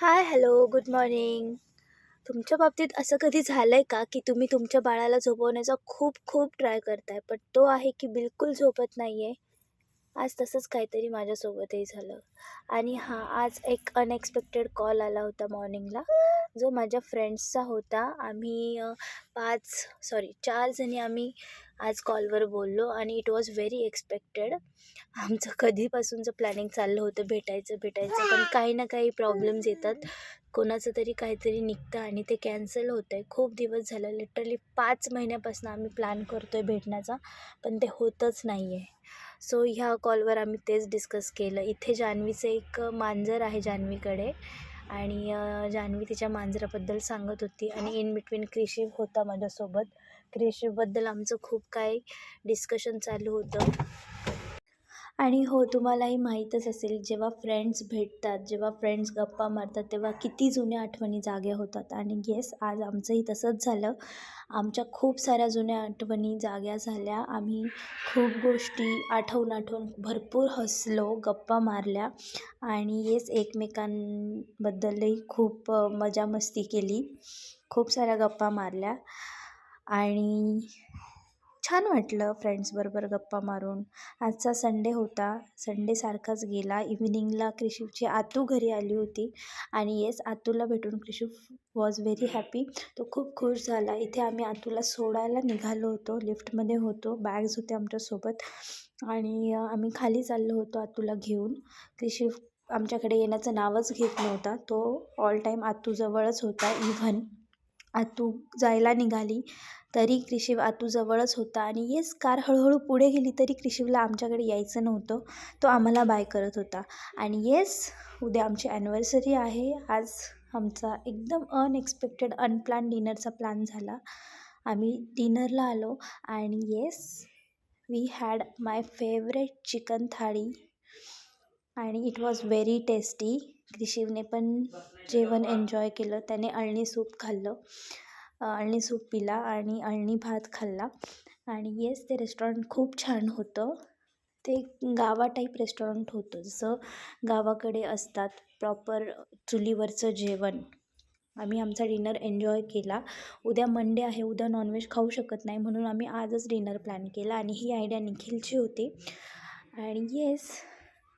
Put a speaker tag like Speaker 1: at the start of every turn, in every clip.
Speaker 1: Hi hello good morning. तुमच्या बाबतीत असं कधी झालं आहे का की तुम्ही तुमच्या बाळाला झोपवण्याचा खूप खूप ट्राय करताय पण तो आहे की बिलकुल झोपत नाही आहे आज तसंच काहीतरी माझ्यासोबतही झालं. आणि हां आज एक अनएक्सपेक्टेड कॉल आला होता मॉर्निंगला जो माझ्या फ्रेंड्सचा होता. आम्ही पाच सॉरी चार जणी आम्ही आज कॉलवर बोललो आणि इट वॉज व्हेरी एक्सपेक्टेड आमचं कधीपासूनचं प्लॅनिंग चाललं होतं. भेटायचं भेटायचं. पण काही ना काही प्रॉब्लेम्स येतात. कोणाचं तरी काहीतरी निघतं आणि ते कॅन्सल होतं आहे खूप दिवस झालं. लिटरली पाच महिन्यापासून आम्ही प्लॅन करतो आहे भेटण्याचा पण ते होतच नाही आहे सो ह्या कॉलवर आम्ही तेच डिस्कस केलं. इथे जान्हवीचं एक मांजर आहे जान्हवीकडे आणि जान्हवी तिच्या मांजराबद्दल सांगत होती आणि इन बिटवीन क्रिशिव होता माझ्यासोबत. क्रिशिवबद्दल आमचं खूप काही डिस्कशन चालू होतं. आणि हो तुम्हालाही माहीतच असेल जेव्हा फ्रेंड्स भेटतात जेव्हा फ्रेंड्स गप्पा मारतात तेव्हा किती जुन्या आठवणी जाग्या होतात. आणि येस आज आमचंही तसंच झालं. आमच्या खूप साऱ्या जुन्या आठवणी जाग्या झाल्या. आम्ही खूप गोष्टी आठवून आठवून भरपूर हसलो गप्पा मारल्या. आणि येस एकमेकांबद्दलही खूप मजा मस्ती केली. खूप साऱ्या गप्पा मारल्या. आणि छान वाटलं फ्रेंड्सबरोबर गप्पा मारून. आजचा संडे होता. संडेसारखाच गेला. इव्हिनिंगला क्रिशिवची आतू घरी आली होती. आणि येस आतूला भेटून क्रिशिव वॉज व्हेरी हॅपी. तो खूप खुश झाला. इथे आम्ही आतूला सोडायला निघालो होतो. लिफ्टमध्ये होतो. बॅग्स होते आमच्यासोबत आणि आम्ही खाली चाललो होतो आतूला घेऊन. क्रिशिव आमच्याकडे येण्याचं नावच घेत नव्हता. तो ऑल टाईम आतूजवळच होता. इव्हन आतू जायला निघाली. तरी क्रिशिव आतूजवळच होता आणि येस कार हळूहळू पुढे गेली तरी क्रिशिवला आमच्याकडे यायचं नव्हतं. तो आम्हाला बाय करत होता. आणि येस उद्या आमची ॲनिव्हर्सरी आहे. आज आमचा एकदम अनएक्सपेक्टेड अनप्लॅन डिनरचा प्लॅन झाला. आम्ही डिनरला आलो आणि yes we had my favourite chicken thali. आणि इट वॉज व्हेरी टेस्टी क्रिशिवने पण जेवण एन्जॉय केलं. त्याने अळणी सूप खाल्लं. अळणी सूप पिला आणि अळणी भात खाल्ला. आणि येस ते रेस्टॉरंट खूप छान होतं. ते गावा टाईप रेस्टॉरंट होतं. जसं गावाकडे असतात प्रॉपर चुलीवरचं जेवण. आम्ही आमचा डिनर एन्जॉय केला. उद्या मंडे आहे. उद्या नॉनव्हेज खाऊ शकत नाही म्हणून आम्ही आजच डिनर प्लॅन केला आणि ही आयडिया निखिलची होती. आणि येस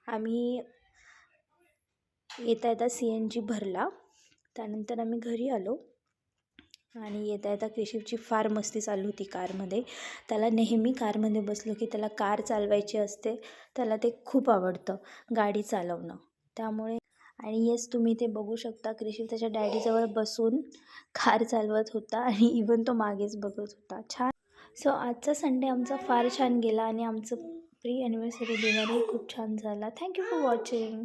Speaker 1: आम्ही येता येता सी एन जी भरला. त्यानंतर आम्ही घरी आलो. आणि येता येता केशवची फार मस्ती चालू होती कारमध्ये. त्याला नेहमी कारमध्ये बसलो की त्याला कार चालवायची असते त्याला ते खूप आवडतं गाडी चालवणं. त्यामुळे आणि येस तुम्ही ते बघू शकता क्रिशिव त्याच्या डॅडीजवळ बसून कार चालवत होता आणि इवन तो मागेच बघत होता. छान. सो आजचा संडे आमचा फार छान गेला आणि आमचं प्री ॲनिव्हर्सरी डिनरही खूप छान झाला. Thank you for watching